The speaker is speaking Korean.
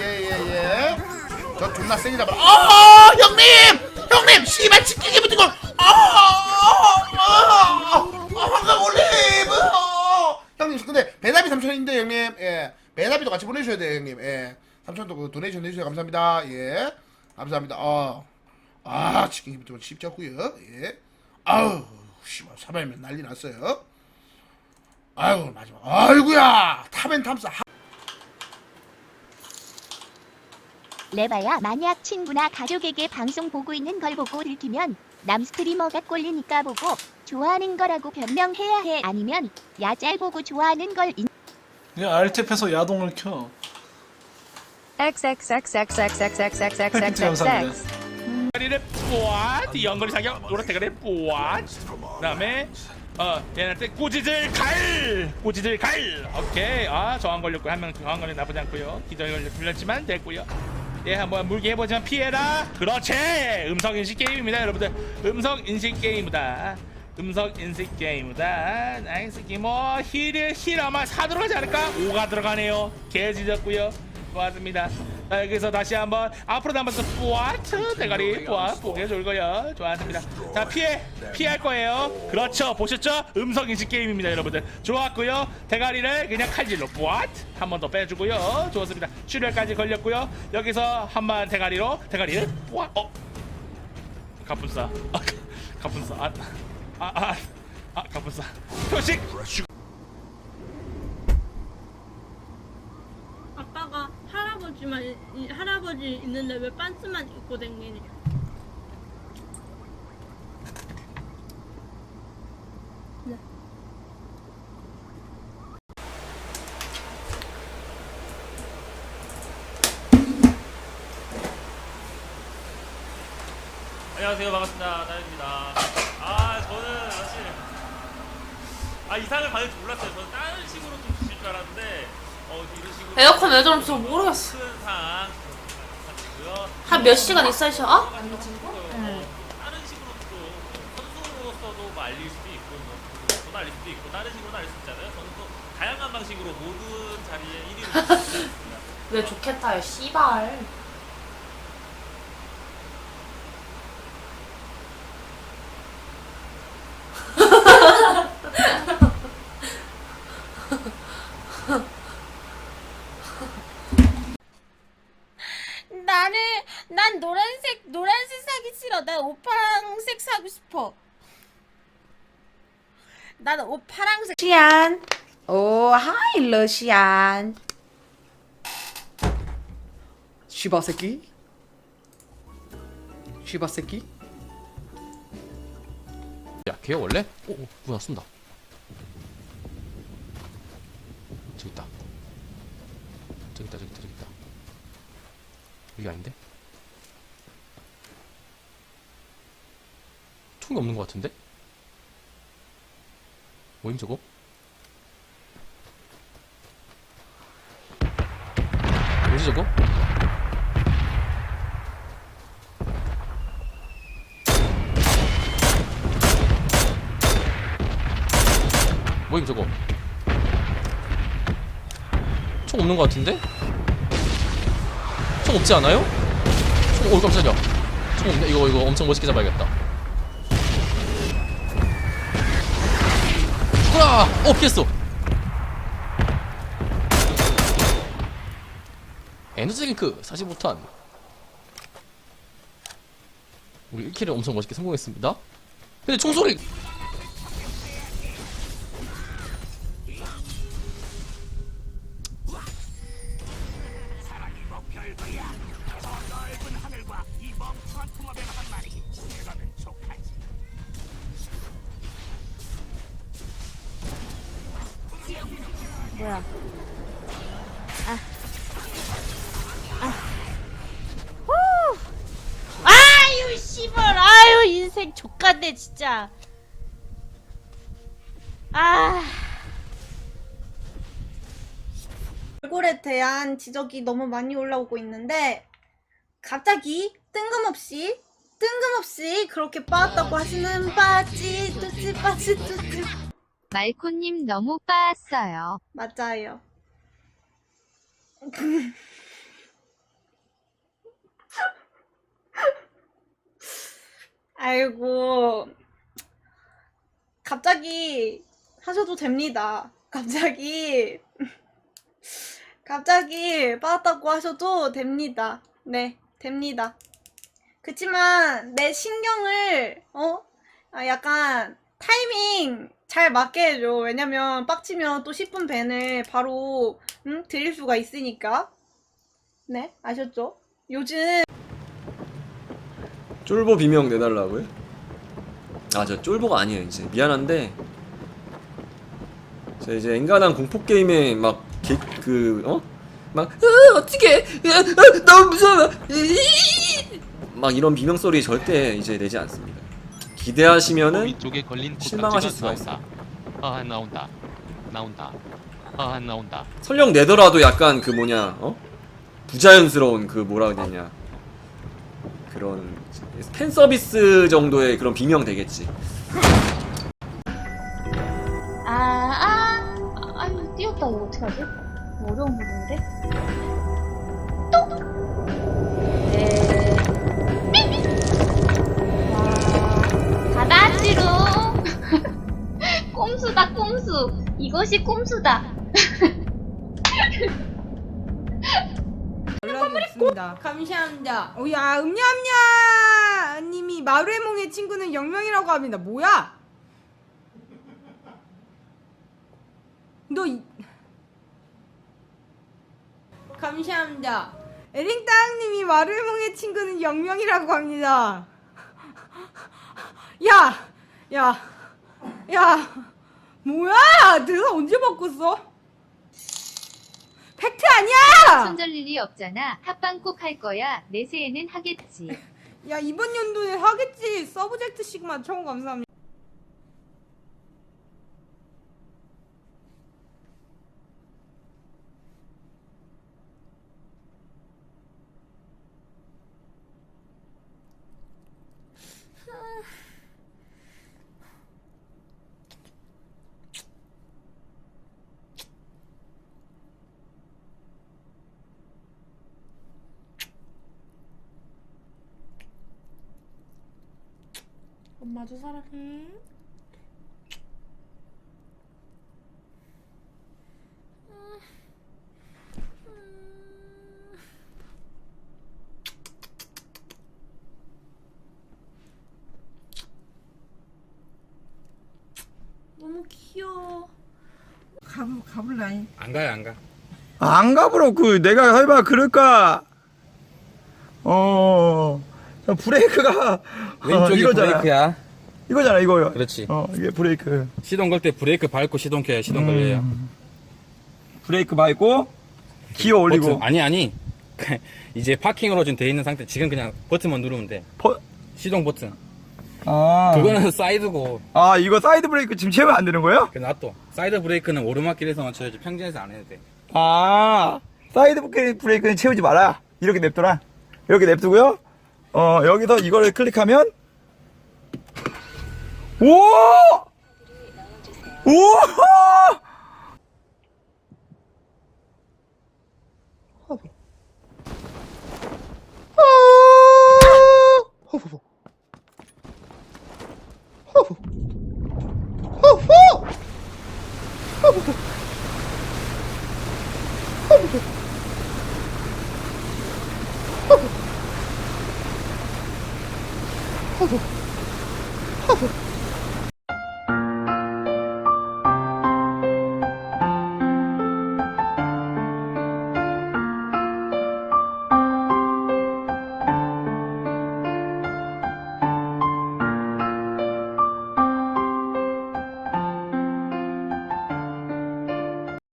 예예예. 저 존나 세니다 봐. 아 형님! 형님! 씨발 치킨이 붙은 걸 아, 아, 황금 올리브 아. 형님 근데 배달비 3천인데 형님. 예. 배달비도 같이 보내주셔야 돼요 형님. 예. 3천도 그 도네이션 해주셔서 감사합니다. 예. 감사합니다. 어 아 치킨이 붙은 건 쉽졌고요. 예. 아우 씨발 사발면 난리 났어요. 아이고 마지막. 아이고야! 탑앤탑스 레바야 만약 친구나 가족에게 방송 보고 있는 걸 보고 들키면 남 스트리머가 꼴리니까 보고 좋아하는 거라고 변명해야 해 아니면 야짤 보고 좋아하는 걸 인... 그냥 알탭에서 야동을 켜. XXXXXXXXXXX 감사합니다. 대가리를 뿌앗 연거리 사격 노란 대가리를 뿌앗 그다음에 어 얘한테 꼬지들 갈 꼬지들 갈 오케이 아 저항 걸렸고 한 명 저항 걸려 나쁘지 않고요 기절 걸려 불렸지만 됐고요 예 한번 물게 해보지만 피해라. 그렇지. 음성 인식 게임입니다 여러분들. 음성 인식 게임이다. 음성 인식 게임이다. 나이스 기모 힐을 힐 아마 사 들어가지 않을까? 5가 들어가네요. 개 지졌고요. 고맙습니다 자, 여기서 다시 한번 앞으로 더 뿌아트 대가리 뿌아 보게 졸고요. 좋았습니다. 자 피해 피할 거예요. 그렇죠. 보셨죠? 음성 인식 게임입니다 여러분들. 좋았고요. 대가리를 그냥 칼질로 뿌아트 한 번 더 빼주고요. 좋았습니다. 출혈까지 걸렸고요. 여기서 한 번 대가리로 대가리를 뿌아 어? 가분싸. 아 가- 가분싸. 아 아 아 아, 아, 가분싸. 표식 아빠가 할아버지만 이- 이 할아버지 있는데 왜 반스만 입고 댕기니? 안녕하세요. 반갑습니다. 나입니다. 아 저는 사실 아 이상을 받을 줄 몰랐어요. 저는 다른 식으로 좀 주실 줄 알았는데 에어컨 왜 저런지 저 모르겠어. 한 몇 시간 있어야 쉬어? 어? 다른 식으로 또 선수로서도 뭐 알릴 수도 있고 뭐돈 알릴 수도 있고 다른 식으로 알릴 수 있잖아요 저는 또 다양한 방식으로 모든 자리에 1위를 주고 있습니다 왜 좋겠다, 야, 씨발. 나는 난 노란색 노란색 사기 싫어. 난 오파랑색 사고 싶어. 나는 옷 파랑색. 러시안 오 하이 러시안 쉬바 새끼 쉬바 새끼 야 걔 원래? 오, 오 뭐야 쏜다 저기 있다 저기 있다 저기 있다 저기 있다 여기 아닌데? 총이 없는 것 같은데? 뭐임 저거? 뭐지 저거? 뭐임 저거? 총 없는 것 같은데? 총 없지 않아요? 총, 오 깜짝이야 총 없네 이거 이거 엄청 멋있게 잡아야겠다 으아! 어 피했어 에너지 사지 못한 우리 1킬을 엄청 멋있게 성공했습니다 근데 총소리 뭐야? 아유 씨발. 아유 인생 족같네 진짜. 아. 얼굴에 대한 지적이 너무 많이 올라오고 있는데 갑자기 뜬금없이 뜬금없이 그렇게 빠았다고 하시는 빠지 뚜지 빠지 뚜지 말코님 너무 빠았어요. 맞아요. 아이고 갑자기 하셔도 됩니다. 갑자기 갑자기 빠았다고 하셔도 됩니다. 네, 됩니다. 그치만 내 신경을 어 아, 약간 타이밍 잘 맞게 해줘. 왜냐면 빡치면 또 10분 밴을 바로, 음, 드릴 수가 있으니까. 네, 아셨죠? 요즘 쫄보 비명 내달라고요? 아 저 쫄보가 아니에요 이제 미안한데 저 이제 엔간한 공포 게임에 막그 어? 막 으, 어떻게 으, 너무 무서워 으이! 막 이런 비명 소리 절대 이제 내지 않습니다. 기대하시면은 위쪽에 걸린 실망하실 수가 나온다. 아 나온다. 나온다. 아 나온다. 설령 내더라도 약간 그 뭐냐 어 부자연스러운 그 뭐라 되냐 그런 팬 서비스 정도의 그런 비명 되겠지. 아, 아, 아유, 뛰었다, 이거 어떡하지? 어려운 부분인데? 꼼수다, 꼼수! 이것이 꼼수다! 감사합니다. 어, 야, 음냐음냐! 님이 마루에몽의 친구는 영명이라고 합니다. 뭐야? 너, 이... 감사합니다. 에링땅님이 마루에몽의 친구는 영명이라고 합니다. 야! 야! 야! 뭐야! 내가 언제 바꿨어? 팩트 아니야! 손절 일이 없잖아. 합방 꼭 할 거야. 내세에는 하겠지. 야 이번 연도에 하겠지 서브젝트 시그마 처음 감사합니다 엄마도 사랑해. 너무 귀여워. 안 가요 안 가. 안 가버려 그 내가 해봐 그럴까 어 브레이크가 왼쪽이 이거잖아. 브레이크야. 이거잖아 이거 그렇지. 어 이게 브레이크 시동 걸 때 브레이크 밟고 시동 켜야 시동 걸려요. 음. 브레이크 밟고 기어 올리고 버튼. 아니 아니. 이제 파킹으로 지금 돼 있는 상태. 지금 그냥 버튼만 누르면 돼. 퍼- 시동 버튼. 아, 그거는 사이드고. 아 이거 사이드 브레이크 지금 채우면 안 되는 거예요? 그 놔둬. 사이드 브레이크는 오르막길에서만 쳐야지 평지에서 안 해도 돼. 아 사이드 브레이크- 브레이크는 채우지 마라 이렇게 냅둬라 이렇게 냅두고요 어 여기서 이거를 클릭하면 오! 오! 허브